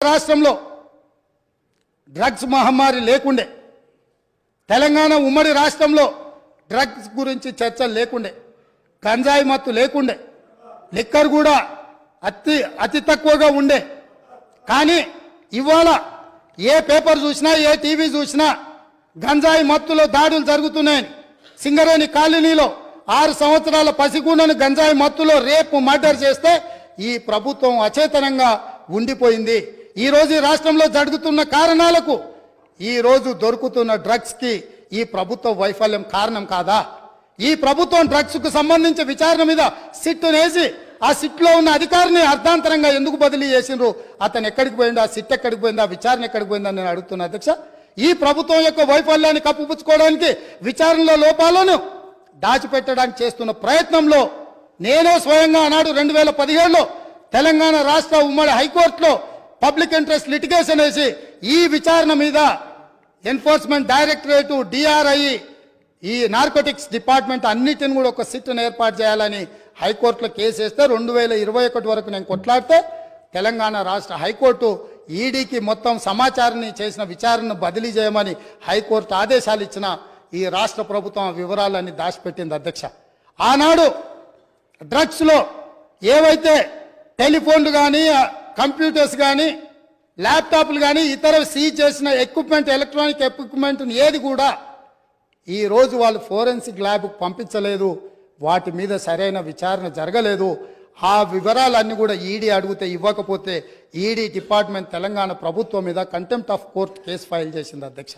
రాష్ట్రంలో డ్రగ్స్ మహమ్మారి లేకుండే తెలంగాణ ఉమ్మడి రాష్ట్రంలో డ్రగ్స్ గురించి చర్చలు లేకుండే గంజాయి మత్తు లేకుండే లిక్కర్ కూడా అతి అతి తక్కువగా ఉండే. కానీ ఇవాళ ఏ పేపర్ చూసినా ఏ టీవీ చూసినా గంజాయి మత్తులో దాడులు జరుగుతున్నాయని సింగరేణి కాలనీలో ఆరు సంవత్సరాల పసిగూడను గంజాయి మత్తులో రేపు మర్డర్ చేస్తే ఈ ప్రభుత్వం అచేతనంగా ఉండిపోయింది. ఈ రోజు ఈ రాష్ట్రంలో జరుగుతున్న కారణాలకు ఈ రోజు దొరుకుతున్న డ్రగ్స్కి ఈ ప్రభుత్వ వైఫల్యం కారణం కాదా? ఈ ప్రభుత్వం డ్రగ్స్కు సంబంధించిన సంబంధించి విచారణ మీద సిట్టునేసి ఆ సిట్లో ఉన్న అధికారిని అర్ధాంతరంగా ఎందుకు బదిలీ చేసిండ్రు? అతను ఎక్కడికి పోయిందో ఆ సిట్ ఎక్కడికి పోయిందా? ఆ విచారణ ఎక్కడికి పోయిందని నేను అడుగుతున్నా అధ్యక్ష. ఈ ప్రభుత్వం యొక్క వైఫల్యాన్ని కప్పుపుచ్చుకోవడానికి విచారణలో లోపాలను దాచిపెట్టడానికి చేస్తున్న ప్రయత్నంలో నేనే స్వయంగా ఆనాడు రెండు వేల పదిహేడులో తెలంగాణ రాష్ట్ర ఉమ్మడి హైకోర్టులో పబ్లిక్ ఇంట్రెస్ట్ లిటిగేషన్ వేసి ఈ విచారణ మీద ఎన్ఫోర్స్మెంట్ డైరెక్టరేటు డిఆర్ఐ ఈ నార్కోటిక్స్ డిపార్ట్మెంట్ అన్నిటిని కూడా ఒక సిట్ను ఏర్పాటు చేయాలని హైకోర్టులో కేసు వేస్తే రెండు వేల ఇరవై ఒకటి వరకు నేను కొట్లాడితే తెలంగాణ రాష్ట్ర హైకోర్టు ఈడీకి మొత్తం సమాచారాన్ని చేసిన విచారణను బదిలీ చేయమని హైకోర్టు ఆదేశాలు ఇచ్చిన ఈ రాష్ట్ర ప్రభుత్వం వివరాలన్నీ దాచిపెట్టింది అధ్యక్ష. ఆనాడు డ్రగ్స్లో ఏవైతే టెలిఫోన్లు కానీ కంప్యూటర్స్ కానీ ల్యాప్టాప్లు కానీ ఇతర సీజ్ చేసిన ఎక్విప్మెంట్ ఎలక్ట్రానిక్ ఎక్విప్మెంట్ ఏది కూడా ఈ రోజు వాళ్ళు ఫోరెన్సిక్ ల్యాబ్కు పంపించలేదు. వాటి మీద సరైన విచారణ జరగలేదు. ఆ వివరాలన్నీ కూడా ఈడీ అడిగితే ఇవ్వకపోతే ఈడీ డిపార్ట్మెంట్ తెలంగాణ ప్రభుత్వం మీద contempt of court case file చేసింది అధ్యక్ష.